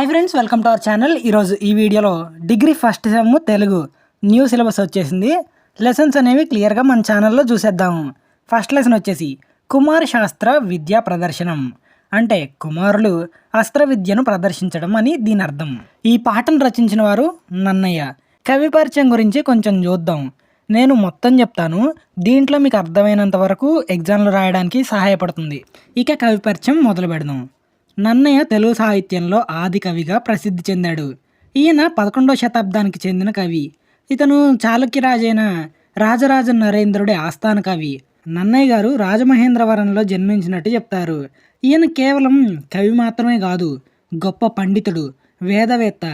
Hi friends welcome to our channel ఈరోజు ఈ వీడియోలో degree first sem Telugu new syllabus వచ్చేసింది. లెసన్స్ అనేవి క్లియర్గా మన ఛానల్లో చూసేద్దాం. ఫస్ట్ లెసన్ వచ్చేసి కుమార్ శాస్త్ర విద్యా ప్రదర్శనం. అంటే కుమారులు అస్త్ర విద్యను ప్రదర్శించడం అని దీని అర్థం. ఈ పాటను రచించిన వారు నన్నయ్య. కవి పరిచయం గురించి కొంచెం చూద్దాం. నేను మొత్తం చెప్తాను. దీంట్లో మీకు అర్థమైనంత వరకు ఎగ్జామ్లు రాయడానికి సహాయపడుతుంది. ఇక కవి పరిచయం మొదలు పెడదాం. నన్నయ్య తెలుగు సాహిత్యంలో ఆది కవిగా ప్రసిద్ధి చెందాడు. ఈయన పదకొండవ శతాబ్దానికి చెందిన కవి. ఇతను చాళుక్యరాజైన రాజరాజ నరేంద్రుడి ఆస్థాన కవి. నన్నయ్య గారు రాజమహేంద్రవరంలో జన్మించినట్టు చెప్తారు. ఈయన కేవలం కవి మాత్రమే కాదు గొప్ప పండితుడు వేదవేత్త.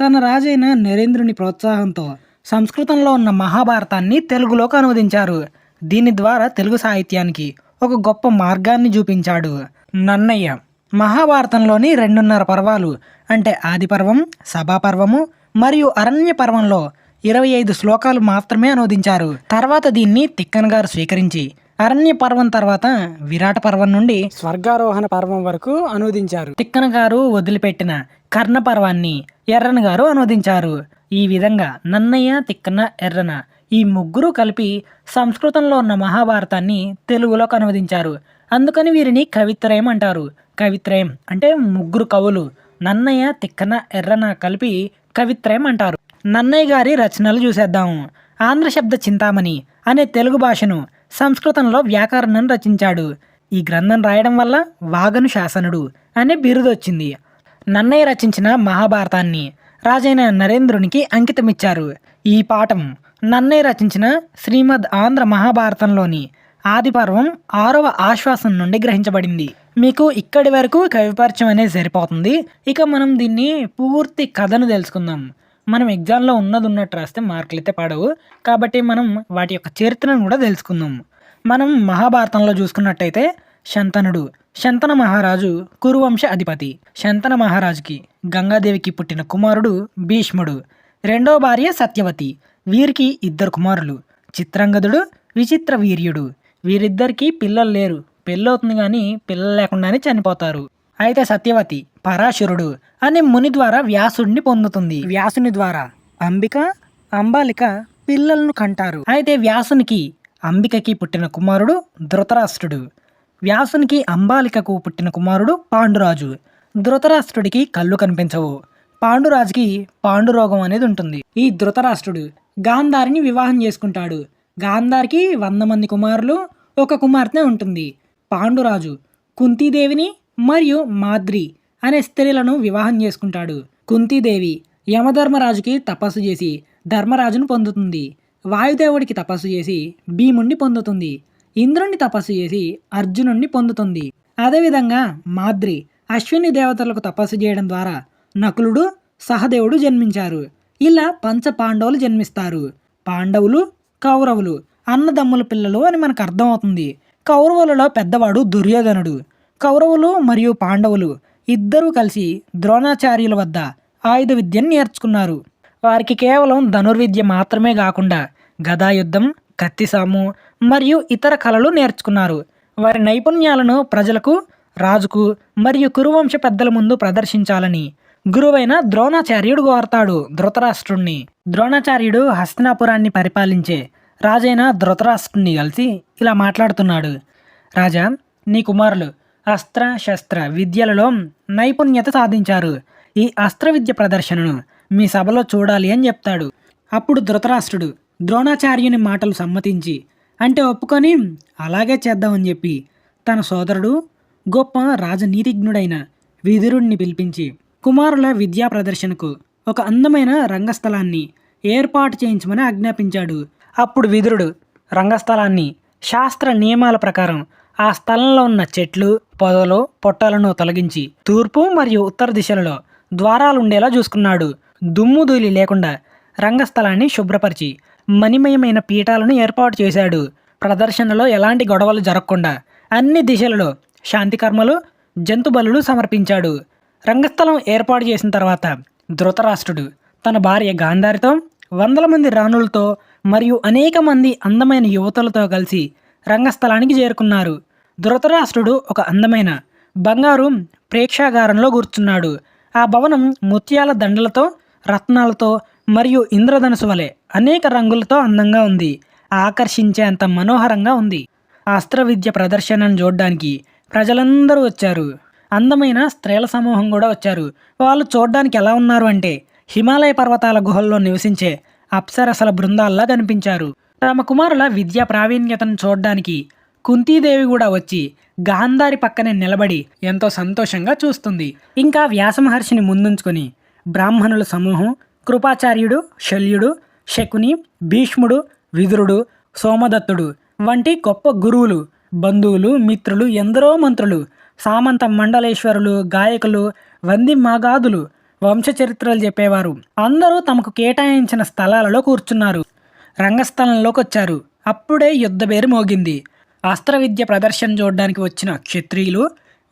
తన రాజైన నరేంద్రుని ప్రోత్సాహంతో సంస్కృతంలో ఉన్న మహాభారతాన్ని తెలుగులోకి అనువదించారు. దీని ద్వారా తెలుగు సాహిత్యానికి ఒక గొప్ప మార్గాన్ని చూపించాడు నన్నయ్య. మహాభారతంలోని రెండున్నర పర్వాలు అంటే ఆది పర్వం సభాపర్వము మరియు అరణ్య పర్వంలో ఇరవై ఐదు శ్లోకాలు మాత్రమే అనువదించారు. తర్వాత దీన్ని తిక్కన్ గారు స్వీకరించి అరణ్య పర్వం తర్వాత విరాట పర్వం నుండి స్వర్గారోహణ పర్వం వరకు అనువదించారు. తిక్కన గారు వదిలిపెట్టిన కర్ణ పర్వాన్ని ఎర్రన గారు అనువదించారు. ఈ విధంగా నన్నయ్య తిక్కన ఎర్రన ఈ ముగ్గురు కలిపి సంస్కృతంలో ఉన్న మహాభారతాన్ని తెలుగులోకి అనువదించారు. అందుకని వీరిని కవిత్రయం అంటారు. కవిత్రయం అంటే ముగ్గురు కవులు నన్నయ్య తిక్కన ఎర్రన కలిపి కవిత్రయం అంటారు. నన్నయ్య గారి రచనలు చూసేద్దాం. ఆంధ్ర శబ్ద చింతామణి అనే తెలుగు భాషను సంస్కృతంలో వ్యాకరణను రచించాడు. ఈ గ్రంథం రాయడం వల్ల వాగను శాసనుడు అనే బిరుదొచ్చింది నన్నయ్య రచించిన మహాభారతాన్ని రాజైన నరేంద్రునికి అంకితమిచ్చారు. ఈ పాఠం నన్నయ్య రచించిన శ్రీమద్ ఆంధ్ర మహాభారతంలోని ఆదిపర్వం ఆరవ ఆశ్వాసం నుండి గ్రహించబడింది. మీకు ఇక్కడి వరకు కవిపరిచయం అనేది సరిపోతుంది. ఇక మనం దీన్ని పూర్తి కథను తెలుసుకుందాం. మనం ఎగ్జామ్లో ఉన్నది ఉన్నట్టు రాస్తే మార్కులు అయితే పడవు. కాబట్టి మనం వాటి యొక్క చరిత్రను కూడా తెలుసుకుందాం. మనం మహాభారతంలో చూసుకున్నట్టయితే శంతనుడు శంతన మహారాజు కురువంశ అధిపతి. శంతన మహారాజుకి గంగాదేవికి పుట్టిన కుమారుడు భీష్ముడు. రెండో భార్య సత్యవతి. వీరికి ఇద్దరు కుమారులు. చిత్రంగదుడు విచిత్ర వీర్యుడు వీరిద్దరికీ పిల్లలు లేరు. పెళ్ళవుతుంది కానీ పిల్లలు లేకుండానే చనిపోతారు. అయితే సత్యవతి పరాశురుడు అనే ముని ద్వారా వ్యాసుడిని పొందుతుంది. వ్యాసుని ద్వారా అంబిక అంబాలిక పిల్లలను కంటారు. అయితే వ్యాసునికి అంబికకి పుట్టిన కుమారుడు ధృతరాష్ట్రుడు. వ్యాసునికి అంబాలికకు పుట్టిన కుమారుడు పాండురాజు. ధృతరాష్ట్రుడికి కళ్ళు కనిపించవు. పాండురాజుకి పాండురోగం అనేది ఉంటుంది. ఈ ధృతరాష్ట్రుడు గాంధారిని వివాహం చేసుకుంటాడు. గాంధారికి వంద మంది కుమారులు ఒక కుమార్తె ఉంటుంది. పాండురాజు కుంతీదేవిని మరియు మాద్రి అనే స్త్రీలను వివాహం చేసుకుంటాడు. కుంతీదేవి యమధర్మరాజుకి తపస్సు చేసి ధర్మరాజును పొందుతుంది. వాయుదేవుడికి తపస్సు చేసి భీముణ్ణి పొందుతుంది. ఇంద్రుణ్ణి తపస్సు చేసి అర్జునుణ్ణి పొందుతుంది. అదేవిధంగా మాద్రి అశ్విని దేవతలకు తపస్సు చేయడం ద్వారా నకులుడు సహదేవుడు జన్మించారు. ఇలా పంచ పాండవులు జన్మిస్తారు. పాండవులు కౌరవులు అన్నదమ్ముల పిల్లలు అని మనకు అర్థమవుతుంది. కౌరవులలో పెద్దవాడు దుర్యోధనుడు కౌరవులు మరియు పాండవులు ఇద్దరూ కలిసి ద్రోణాచార్యుల వద్ద ఆయుధ విద్యను నేర్చుకున్నారు. వారికి కేవలం ధనుర్విద్య మాత్రమే కాకుండా గదాయుద్ధం కత్తిసాము మరియు ఇతర కళలు నేర్చుకున్నారు. వారి నైపుణ్యాలను ప్రజలకు రాజుకు మరియు కురువంశ పెద్దల ముందు ప్రదర్శించాలని గురువైన ద్రోణాచార్యుడు కోరతాడు ధృతరాష్ట్రుణ్ణి. ద్రోణాచార్యుడు హస్తినాపురాన్ని పరిపాలించే రాజైన ధృతరాష్ట్రుని కలిసి ఇలా మాట్లాడుతున్నాడు. రాజా నీ కుమారులు అస్త్ర శస్త్ర విద్యలలో నైపుణ్యత సాధించారు. ఈ అస్త్ర విద్య ప్రదర్శనను మీ సభలో చూడాలి అని చెప్తాడు. అప్పుడు ధృతరాష్ట్రుడు ద్రోణాచార్యుని మాటలు సమ్మతించి అంటే ఒప్పుకొని అలాగే చేద్దామని చెప్పి తన సోదరుడు గొప్ప రాజనీతిజ్ఞుడైన విదురుణ్ణి పిలిపించి కుమారుల విద్యా ప్రదర్శనకు ఒక అందమైన రంగస్థలాన్ని ఏర్పాటు చేయించమని ఆజ్ఞాపించాడు. అప్పుడు విదురుడు రంగస్థలాన్ని శాస్త్ర నియమాల ప్రకారం ఆ స్థలంలో ఉన్న చెట్లు పొదలు పొట్టలను తొలగించి తూర్పు మరియు ఉత్తర దిశలలో ద్వారాలుండేలా చూసుకున్నాడు. దుమ్ము ధూళి లేకుండా రంగస్థలాన్ని శుభ్రపరిచి మణిమయమైన పీఠాలను ఏర్పాటు చేశాడు. ప్రదర్శనలో ఎలాంటి గొడవలు జరగకుండా అన్ని దిశలలో శాంతి కర్మలు సమర్పించాడు. రంగస్థలం ఏర్పాటు చేసిన తర్వాత ధృతరాష్ట్రుడు తన భార్య గాంధారితో వందల మంది రాణులతో మరియు అనేక మంది అందమైన యువతలతో కలిసి రంగస్థలానికి చేరుకున్నారు. ధృతరాష్ట్రుడు ఒక అందమైన బంగారు ప్రేక్షాగారంలో కూర్చున్నాడు. ఆ భవనం ముత్యాల దండలతో రత్నాలతో మరియు ఇంద్రధనుసు వలె అనేక రంగులతో అందంగా ఉంది. ఆకర్షించేంత మనోహరంగా ఉంది. అస్త్ర విద్య ప్రదర్శనను చూడడానికి ప్రజలందరూ వచ్చారు. అందమైన స్త్రీల సమూహం కూడా వచ్చారు. వాళ్ళు చూడడానికి ఎలా ఉన్నారు అంటే హిమాలయ పర్వతాల గుహల్లో నివసించే అప్సరసల బృందాల్లా కనిపించారు. తమ కుమారుల విద్యా ప్రావీణ్యతను చూడడానికి కుంతీదేవి కూడా వచ్చి గాంధారి పక్కనే నిలబడి ఎంతో సంతోషంగా చూస్తుంది. ఇంకా వ్యాసమహర్షిని ముందుంచుకొని బ్రాహ్మణుల సమూహం కృపాచార్యుడు శల్యుడు శకుని భీష్ముడు విదురుడు సోమదత్తుడు వంటి గొప్ప గురువులు బంధువులు మిత్రులు ఎందరో మంత్రులు సామంత మండలేశ్వరులు గాయకులు వంది మాగాదులు వంశ చరిత్రలు చెప్పేవారు. అందరూ తమకు కేటాయించిన స్థలాలలో కూర్చున్నారు. రంగస్థలంలోకి వచ్చారు అప్పుడే యుద్ధబేరు మోగింది. అస్త్ర విద్య ప్రదర్శన చూడడానికి వచ్చిన క్షత్రియులు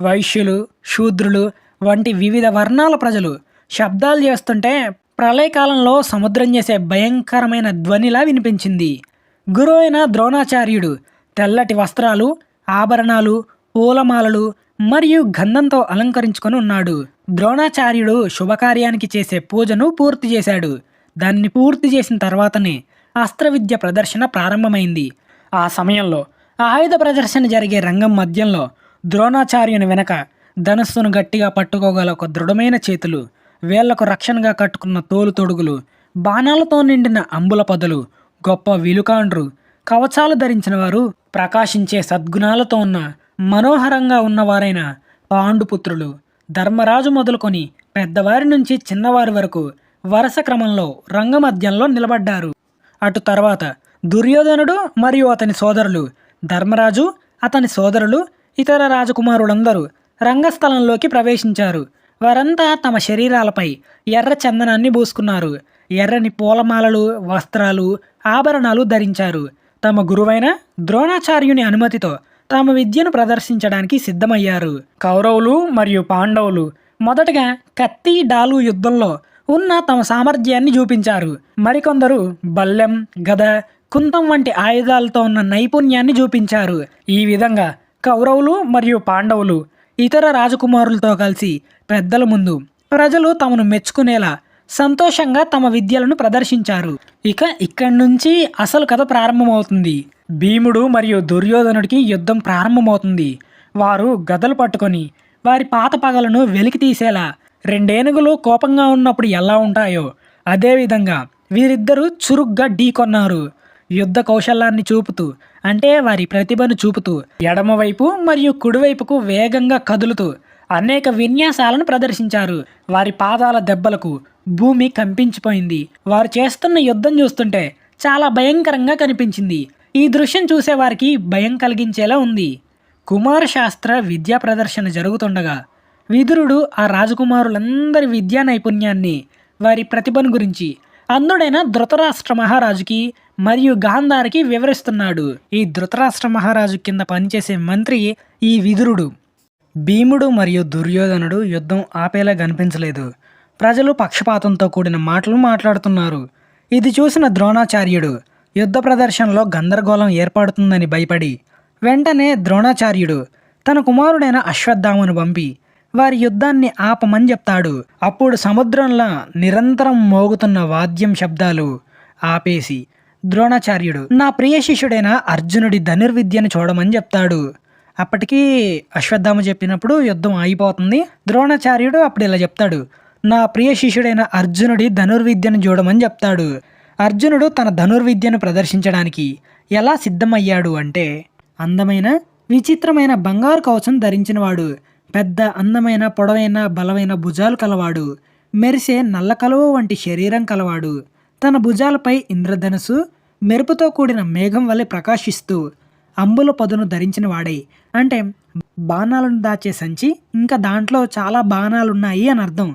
వైశ్యులు శూద్రులు వంటి వివిధ వర్ణాల ప్రజలు శబ్దాలు చేస్తుంటే ప్రళయకాలంలో సముద్రం చేసే భయంకరమైన ధ్వనిలా వినిపించింది. గురువైన అయిన ద్రోణాచార్యుడు తెల్లటి వస్త్రాలు ఆభరణాలు పూలమాలలు మరియు గంధంతో అలంకరించుకొని ఉన్నాడు. ద్రోణాచార్యుడు శుభకార్యానికి చేసే పూజను పూర్తి చేశాడు. దాన్ని పూర్తి చేసిన తర్వాతనే అస్త్ర విద్య ప్రదర్శన ప్రారంభమైంది. ఆ సమయంలో ఆయుధ ప్రదర్శన జరిగే రంగం మధ్యంలో ద్రోణాచార్యుని వెనక ధనస్సును గట్టిగా పట్టుకోగల ఒక దృఢమైన చేతులు వేళ్ళకు రక్షణగా కట్టుకున్న తోలు తొడుగులు బాణాలతో నిండిన అంబుల పొదలు గొప్ప విలుకాండ్రు కవచాలు ధరించిన వారు ప్రకాశించే సద్గుణాలతో ఉన్న మనోహరంగా ఉన్నవారైన పాండుపుత్రులు ధర్మరాజు మొదలుకొని పెద్దవారి నుంచి చిన్నవారి వరకు వరుస క్రమంలో రంగమధ్యంలో నిలబడ్డారు. అటు తర్వాత దుర్యోధనుడు మరియు అతని సోదరులు ధర్మరాజు అతని సోదరులు ఇతర రాజకుమారులందరూ రంగస్థలంలోకి ప్రవేశించారు. వారంతా తమ శరీరాలపై ఎర్ర చందనాన్ని పూసుకున్నారు. ఎర్రని పూలమాలలు వస్త్రాలు ఆభరణాలు ధరించారు. తమ గురువైన ద్రోణాచార్యుని అనుమతితో తమ విద్యను ప్రదర్శించడానికి సిద్ధమయ్యారు. కౌరవులు మరియు పాండవులు మొదటగా కత్తి డాలు యుద్ధంలో ఉన్న తమ సామర్థ్యాన్ని చూపించారు. మరికొందరు బల్లెం గద కుంతం వంటి ఆయుధాలతో ఉన్న నైపుణ్యాన్ని చూపించారు. ఈ విధంగా కౌరవులు మరియు పాండవులు ఇతర రాజకుమారులతో కలిసి పెద్దల ముందు ప్రజలు తమను మెచ్చుకునేలా సంతోషంగా తమ విద్యలను ప్రదర్శించారు. ఇక ఇక్కడి నుంచి అసలు కథ ప్రారంభమవుతుంది. భీముడు మరియు దుర్యోధనుడికి యుద్ధం ప్రారంభమవుతుంది. వారు గదలు పట్టుకొని వారి పాత పగలను వెలికి తీసేలా రెండేనుగులు కోపంగా ఉన్నప్పుడు ఎలా ఉంటాయో అదేవిధంగా వీరిద్దరూ చురుగ్గా ఢీకొన్నారు యుద్ధ కౌశలాన్ని చూపుతూ అంటే వారి ప్రతిభను చూపుతూ ఎడమవైపు మరియు కుడివైపుకు వేగంగా కదులుతూ అనేక విన్యాసాలను ప్రదర్శించారు. వారి పాదాల దెబ్బలకు భూమి కంపించిపోయింది. వారు చేస్తున్న యుద్ధం చూస్తుంటే చాలా భయంకరంగా కనిపించింది. ఈ దృశ్యం చూసేవారికి భయం కలిగించేలా ఉంది. కుమార శాస్త్ర విద్యా ప్రదర్శన జరుగుతుండగా విదురుడు ఆ రాజకుమారులందరి విద్యా నైపుణ్యాన్ని వారి ప్రతిభను గురించి అందుడైన ధృతరాష్ట్ర మహారాజుకి మరియు గాంధారికి వివరిస్తున్నాడు. ఈ ధృతరాష్ట్ర మహారాజు కింద పనిచేసే మంత్రి ఈ విదురుడు. భీముడు మరియు దుర్యోధనుడు యుద్ధం ఆపేలా కనిపించలేదు. ప్రజలు పక్షపాతంతో కూడిన మాటలు మాట్లాడుతున్నారు. ఇది చూసిన ద్రోణాచార్యుడు యుద్ధ ప్రదర్శనలో గందరగోళం ఏర్పడుతుందని భయపడి వెంటనే ద్రోణాచార్యుడు తన కుమారుడైన అశ్వత్థామను పంపి వారి యుద్ధాన్ని ఆపమని చెప్తాడు. అప్పుడు సముద్రంలో నిరంతరం మోగుతున్న వాద్యం శబ్దాలు ఆపేసి ద్రోణాచార్యుడు నా ప్రియ శిష్యుడైన అర్జునుడి ధనుర్విద్యను చూడమని చెప్తాడు. అప్పటికీ అశ్వత్థామ చెప్పినప్పుడు యుద్ధం ఆగిపోతుంది. ద్రోణాచార్యుడు అప్పుడు ఇలా చెప్తాడు. నా ప్రియ శిష్యుడైన అర్జునుడి ధనుర్విద్యను చూడమని చెప్తాడు. అర్జునుడు తన ధనుర్విద్యను ప్రదర్శించడానికి ఎలా సిద్ధమయ్యాడు అంటే అందమైన విచిత్రమైన బంగారు కవచం ధరించినవాడు పెద్ద అందమైన పొడవైన బలమైన భుజాలు కలవాడు మెరిసే నల్ల కలువ వంటి శరీరం కలవాడు తన భుజాలపై ఇంద్రధనుసు మెరుపుతో కూడిన మేఘం వలె ప్రకాశిస్తూ అంబుల పదును ధరించిన వాడే అంటే బాణాలను దాచే సంచి ఇంకా దాంట్లో చాలా బాణాలున్నాయి అని అర్థం.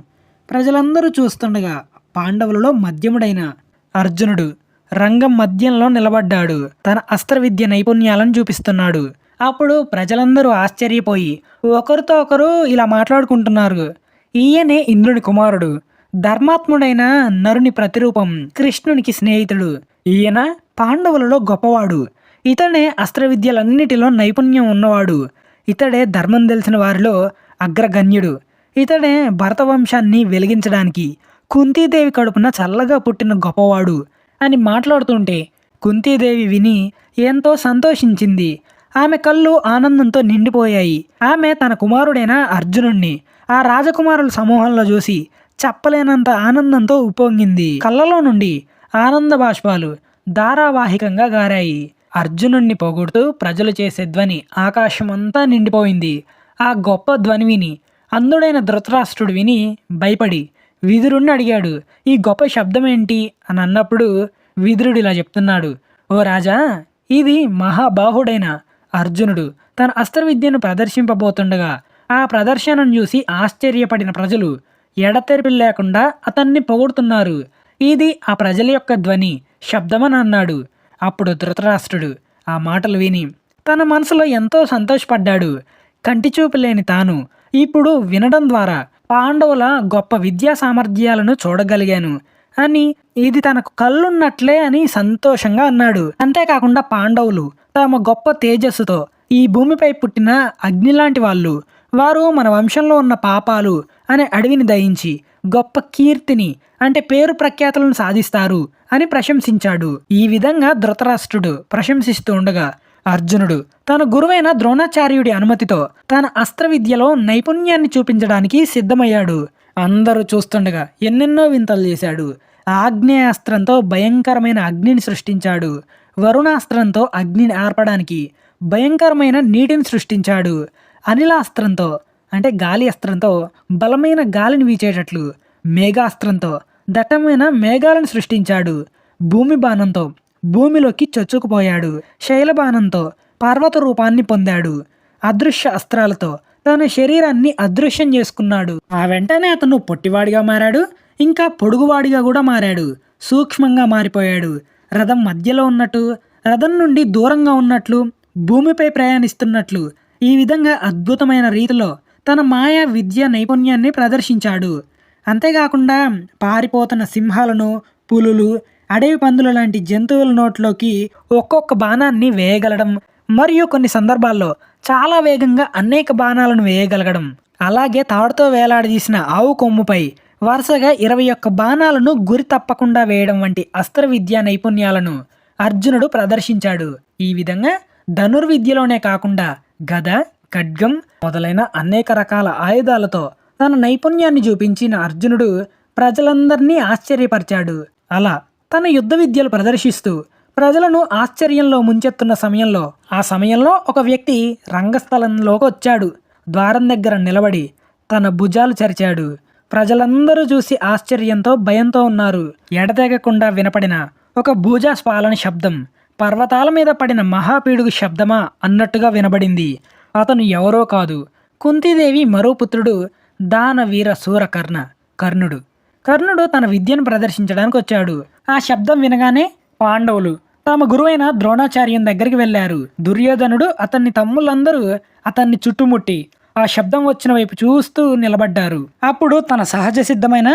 ప్రజలందరూ చూస్తుండగా పాండవులలో మధ్యముడైన అర్జునుడు రంగం మధ్యంలో నిలబడ్డాడు. తన అస్త్ర విద్య నైపుణ్యాలను చూపిస్తున్నాడు. అప్పుడు ప్రజలందరూ ఆశ్చర్యపోయి ఒకరితో ఒకరు ఇలా మాట్లాడుకుంటున్నారు. ఈయనే ఇంద్రుని కుమారుడు. ధర్మాత్ముడైన నరుని ప్రతిరూపం కృష్ణునికి స్నేహితుడు. ఈయన పాండవులలో గొప్పవాడు. ఇతడే అస్త్ర విద్యలన్నిటిలో నైపుణ్యం ఉన్నవాడు. ఇతడే ధర్మం తెలిసిన వారిలో అగ్రగణ్యుడు. ఇతడే భరత వంశాన్ని వెలిగించడానికి కుంతీదేవి కడుపున చల్లగా పుట్టిన గొప్పవాడు అని మాట్లాడుతుంటే కుంతీదేవి విని ఎంతో సంతోషించింది. ఆమె కళ్ళు ఆనందంతో నిండిపోయాయి. ఆమె తన కుమారుడైన అర్జునుణ్ణి ఆ రాజకుమారుల సమూహంలో చూసి చెప్పలేనంత ఆనందంతో ఉప్పొంగింది. కళ్ళలో నుండి ఆనంద బాష్పాలు ధారావాహికంగా గారాయి. అర్జునుణ్ణి పొగుడుతూ ప్రజలు చేసే ధ్వని ఆకాశమంతా నిండిపోయింది. ఆ గొప్ప ధ్వని విని అందుడైన ధృతరాష్ట్రుడు విని భయపడి విదురుణ్ణి అడిగాడు ఈ గొప్ప శబ్దం ఏంటి అని అన్నప్పుడు విదురుడు ఇలా చెప్తున్నాడు ఓ రాజా ఇది మహాబాహుడైన అర్జునుడు. తన అస్త్ర విద్యను ప్రదర్శింపబోతుండగా ఆ ప్రదర్శనను చూసి ఆశ్చర్యపడిన ప్రజలు ఎడతెరిపి లేకుండా అతన్ని పొగుడుతున్నారు. ఇది ఆ ప్రజల యొక్క ధ్వని శబ్దమని అన్నాడు. అప్పుడు ధృతరాష్ట్రుడు ఆ మాటలు విని తన మనసులో ఎంతో సంతోషపడ్డాడు. కంటి చూపు లేని తాను ఇప్పుడు వినడం ద్వారా పాండవుల గొప్ప విద్యా సామర్థ్యాలను చూడగలిగాను అని ఇది తనకు కళ్ళున్నట్లే అని సంతోషంగా అన్నాడు. అంతేకాకుండా పాండవులు తమ గొప్ప తేజస్సుతో ఈ భూమిపై పుట్టిన అగ్ని లాంటి వాళ్ళు వారు మన వంశంలో ఉన్న పాపాలు అనే అడవిని దయించి గొప్ప కీర్తిని అంటే పేరు ప్రఖ్యాతులను సాధిస్తారు అని ప్రశంసించాడు. ఈ విధంగా ధృతరాష్ట్రుడు ప్రశంసిస్తూ ఉండగా అర్జునుడు తన గురువైన ద్రోణాచార్యుడి అనుమతితో తన అస్త్ర విద్యలో నైపుణ్యాన్ని చూపించడానికి సిద్ధమయ్యాడు. అందరూ చూస్తుండగా ఎన్నెన్నో వింతలు చేశాడు. ఆగ్నేయాస్త్రంతో భయంకరమైన అగ్నిని సృష్టించాడు. వరుణాస్త్రంతో అగ్నిని ఆర్పడానికి భయంకరమైన నీటిని సృష్టించాడు. అనిలాస్త్రంతో అంటే గాలి అస్త్రంతో బలమైన గాలిని వీచేటట్లు మేఘాస్త్రంతో దట్టమైన మేఘాలను సృష్టించాడు. భూమి బాణంతో భూమిలోకి చొచ్చుకుపోయాడు. శైలబాణంతో పర్వత రూపాన్ని పొందాడు. అదృశ్య అస్త్రాలతో తన శరీరాన్ని అదృశ్యం చేసుకున్నాడు. ఆ వెంటనే అతను పొట్టివాడిగా మారాడు ఇంకా పొడుగువాడిగా కూడా మారాడు. సూక్ష్మంగా మారిపోయాడు. రథం మధ్యలో ఉన్నట్టు రథం నుండి దూరంగా ఉన్నట్లు భూమిపై ప్రయాణిస్తున్నట్లు ఈ విధంగా అద్భుతమైన రీతిలో తన మాయా విద్య నైపుణ్యాన్ని ప్రదర్శించాడు. అంతేకాకుండా పారిపోతున్న సింహాలను పులులు అడవి పందులు లాంటి జంతువుల నోట్లోకి ఒక్కొక్క బాణాన్ని వేయగలడం మరియు కొన్ని సందర్భాల్లో చాలా వేగంగా అనేక బాణాలను వేయగలగడం. అలాగే తాడుతో వేలాడదీసిన ఆవు కొమ్ముపై వరుసగా ఇరవై ఒక్క బాణాలను గురి తప్పకుండా వేయడం వంటి అస్త్ర విద్యా నైపుణ్యాలను అర్జునుడు ప్రదర్శించాడు. ఈ విధంగా ధనుర్విద్యలోనే కాకుండా గద ఖడ్గం మొదలైన అనేక రకాల ఆయుధాలతో తన నైపుణ్యాన్ని చూపించిన అర్జునుడు ప్రజలందరినీ ఆశ్చర్యపరిచాడు. అలా తన యుద్ధ విద్యలు ప్రదర్శిస్తూ ప్రజలను ఆశ్చర్యంలో ముంచెత్తున్న సమయంలో ఆ సమయంలో ఒక వ్యక్తి రంగస్థలంలోకి వచ్చాడు. ద్వారం దగ్గర నిలబడి తన భుజాలు చరిచాడు. ప్రజలందరూ చూసి ఆశ్చర్యంతో భయంతో ఉన్నారు. ఎడతెగకుండా వినపడిన ఒక భూజాస్పాలన శబ్దం పర్వతాల మీద పడిన మహాపీడుగు శబ్దమా అన్నట్టుగా వినబడింది. అతను ఎవరో కాదు. కుంతీదేవి మరో పుత్రుడు దానవీర సూరకర్ణ కర్ణుడు. కర్ణుడు తన విద్యను ప్రదర్శించడానికి వచ్చాడు. ఆ శబ్దం వినగానే పాండవులు తమ గురువైన ద్రోణాచార్యుని దగ్గరికి వెళ్ళారు. దుర్యోధనుడు అతన్ని తమ్ముళ్ళందరూ అతన్ని చుట్టుముట్టి ఆ శబ్దం వచ్చిన వైపు చూస్తూ నిలబడ్డారు. అప్పుడు తన సహజ సిద్ధమైన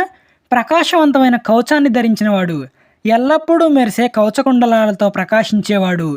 ప్రకాశవంతమైన కవచాన్ని ధరించినవాడు ఎల్లప్పుడూ మెరిసే కవచకుండలాలతో ప్రకాశించేవాడు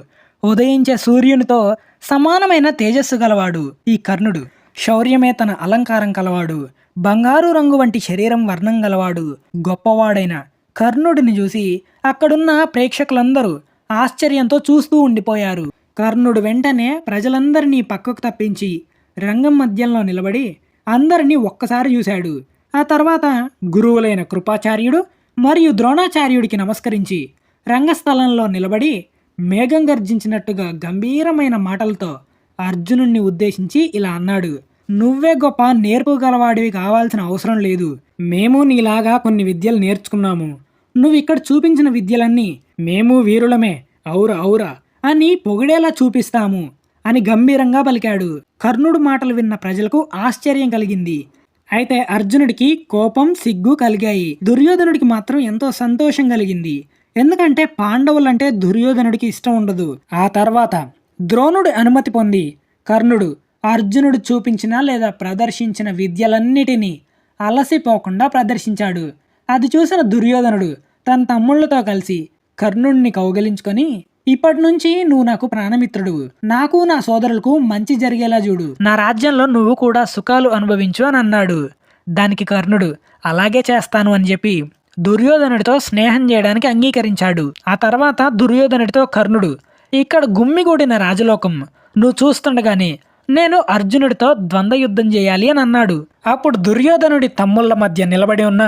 ఉదయించే సూర్యునితో సమానమైన తేజస్సు గలవాడు ఈ కర్ణుడు. శౌర్యమే తన అలంకారం కలవాడు బంగారు రంగు వంటి శరీరం వర్ణం గలవాడు గొప్పవాడైన కర్ణుడిని చూసి అక్కడున్న ప్రేక్షకులందరూ ఆశ్చర్యంతో చూస్తూ ఉండిపోయారు. కర్ణుడు వెంటనే ప్రజలందరినీ పక్కకు తప్పించి రంగం మధ్యంలో నిలబడి అందరినీ ఒక్కసారి చూశాడు. ఆ తర్వాత గురువులైన కృపాచార్యుడు మరియు ద్రోణాచార్యుడికి నమస్కరించి రంగస్థలంలో నిలబడి మేఘం గర్జించినట్టుగా గంభీరమైన మాటలతో అర్జునుణ్ణి ఉద్దేశించి ఇలా అన్నాడు. నువ్వే గొప్ప నేర్పుగలవాడివి కావాల్సిన అవసరం లేదు. మేము నీలాగా కొన్ని విద్యలు నేర్చుకున్నాము. నువ్వు ఇక్కడ చూపించిన విద్యలన్నీ మేము వీరులమే ఔరా ఔరా అని పొగిడేలా చూపిస్తాము అని గంభీరంగా పలికాడు. కర్ణుడు మాటలు విన్న ప్రజలకు ఆశ్చర్యం కలిగింది. అయితే అర్జునుడికి కోపం సిగ్గు కలిగాయి. దుర్యోధనుడికి మాత్రం ఎంతో సంతోషం కలిగింది. ఎందుకంటే పాండవులంటే దుర్యోధనుడికి ఇష్టం ఉండదు. ఆ తర్వాత ద్రోణుడు అనుమతి పొంది కర్ణుడు అర్జునుడు చూపించిన లేదా ప్రదర్శించిన విద్యలన్నిటినీ అలసిపోకుండా ప్రదర్శించాడు. అది చూసిన దుర్యోధనుడు తన తమ్ముళ్ళతో కలిసి కర్ణుడిని కౌగలించుకొని ఇప్పటి నుంచి నువ్వు నాకు ప్రాణమిత్రుడు నాకు నా సోదరులకు మంచి జరిగేలా చూడు. నా రాజ్యంలో నువ్వు కూడా సుఖాలు అనుభవించు అని అన్నాడు. దానికి కర్ణుడు అలాగే చేస్తాను అని చెప్పి దుర్యోధనుడితో స్నేహం చేయడానికి అంగీకరించాడు. ఆ తర్వాత దుర్యోధనుడితో కర్ణుడు ఇక్కడ గుమ్మిగూడిన రాజలోకం నువ్వు చూస్తుండగానే నేను అర్జునుడితో ద్వంద్వ యుద్ధం చేయాలి అని అన్నాడు. అప్పుడు దుర్యోధనుడి తమ్ముళ్ళ మధ్య నిలబడి ఉన్న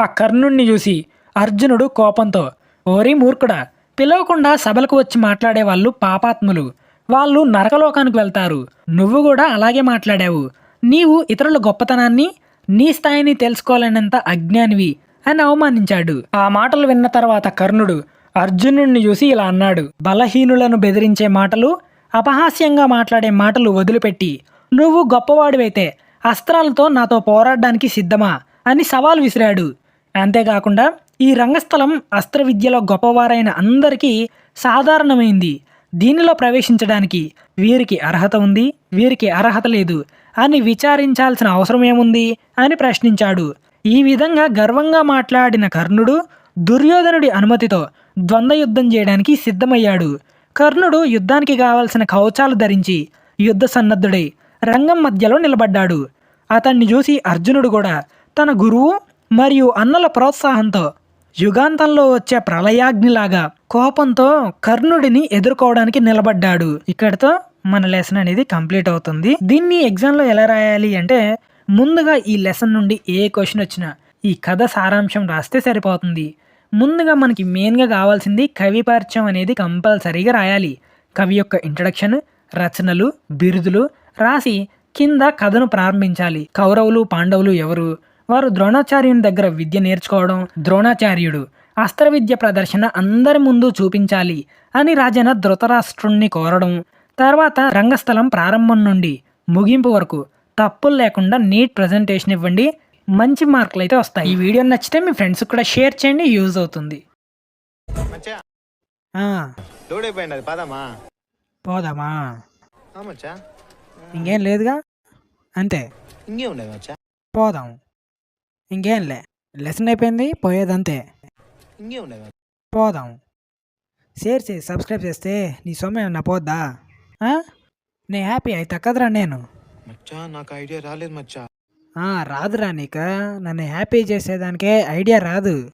ఆ కర్ణుణ్ణి చూసి అర్జునుడు కోపంతో ఓరి మూర్ఖుడా పిలవకుండా సభలకు వచ్చి మాట్లాడే వాళ్ళు పాపాత్ములు. వాళ్ళు నరకలోకానికి వెళ్తారు. నువ్వు కూడా అలాగే మాట్లాడావు. నీవు ఇతరుల గొప్పతనాన్ని నీ స్థాయిని తెలుసుకోలేనంత అజ్ఞానివి అని అవమానించాడు. ఆ మాటలు విన్న తర్వాత కర్ణుడు అర్జునుడిని చూసి ఇలా అన్నాడు. బలహీనులను బెదిరించే మాటలు అపహాస్యంగా మాట్లాడే మాటలు వదిలిపెట్టి నువ్వు గొప్పవాడివైతే అస్త్రాలతో నాతో పోరాడడానికి సిద్ధమా? అని సవాల్ విసిరాడు. అంతేకాకుండా ఈ రంగస్థలం అస్త్ర విద్యలో గొప్పవారైన అందరికీ సాధారణమైంది. దీనిలో ప్రవేశించడానికి వీరికి అర్హత ఉంది వీరికి అర్హత లేదు అని విచారించాల్సిన అవసరం ఏముంది అని ప్రశ్నించాడు. ఈ విధంగా గర్వంగా మాట్లాడిన కర్ణుడు దుర్యోధనుడి అనుమతితో ద్వంద్వ యుద్ధం చేయడానికి సిద్ధమయ్యాడు. కర్ణుడు యుద్ధానికి కావలసిన కవచాలు ధరించి యుద్ధ సన్నద్ధుడై రంగం మధ్యలో నిలబడ్డాడు. అతన్ని చూసి అర్జునుడు కూడా తన గురువు మరియు అన్నల ప్రోత్సాహంతో యుగాంతంలో వచ్చే ప్రళయాగ్నిలాగా కోపంతో కర్ణుడిని ఎదుర్కోవడానికి నిలబడ్డాడు. ఇక్కడితో మన లెసన్ అనేది కంప్లీట్ అవుతుంది. దీన్ని ఎగ్జామ్లో ఎలా రాయాలి అంటే ముందుగా ఈ లెసన్ నుండి ఏ క్వశ్చన్ వచ్చినా ఈ కథ సారాంశం రాస్తే సరిపోతుంది. ముందుగా మనకి మెయిన్గా కావాల్సింది కవి పరిచయం అనేది కంపల్సరీగా రాయాలి. కవి యొక్క ఇంట్రడక్షన్ రచనలు బిరుదులు రాసి కింద కథను ప్రారంభించాలి. కౌరవులు పాండవులు ఎవరు? వారు ద్రోణాచార్యుని దగ్గర విద్య నేర్చుకోవడం ద్రోణాచార్యుడు అస్త్ర విద్య ప్రదర్శన అందరి ముందు చూపించాలి అని రాజన ధృతరాష్ట్రుణ్ణి కోరడం తర్వాత రంగస్థలం ప్రారంభం నుండి ముగింపు వరకు తప్పులు లేకుండా నీట్ ప్రజెంటేషన్ ఇవ్వండి. మంచి మార్కులు అయితే వస్తాయి. ఈ వీడియో నచ్చితే మీ ఫ్రెండ్స్ కూడా షేర్ చేయండి. యూజ్ అవుతుంది. పదమా? ఇంకేం లేదుగా? అంతే. ఇంకే పోదాం. ఇంకేం లే లెసన్ అయిపోయింది పోయేదంతే. పోదాం. షేర్ చేసి సబ్స్క్రైబ్ చేస్తే నీ సొమ్మ ఏమన్నా పోద్దా? ఆ? నే హ్యాపీ అయితే కదరా నేను. మచ్చా నాకు ఐడియా రాలేదు మచ్చా. రాదురా నీక. నన్ను హ్యాపీ చేసేదానికే ఐడియా రాదు.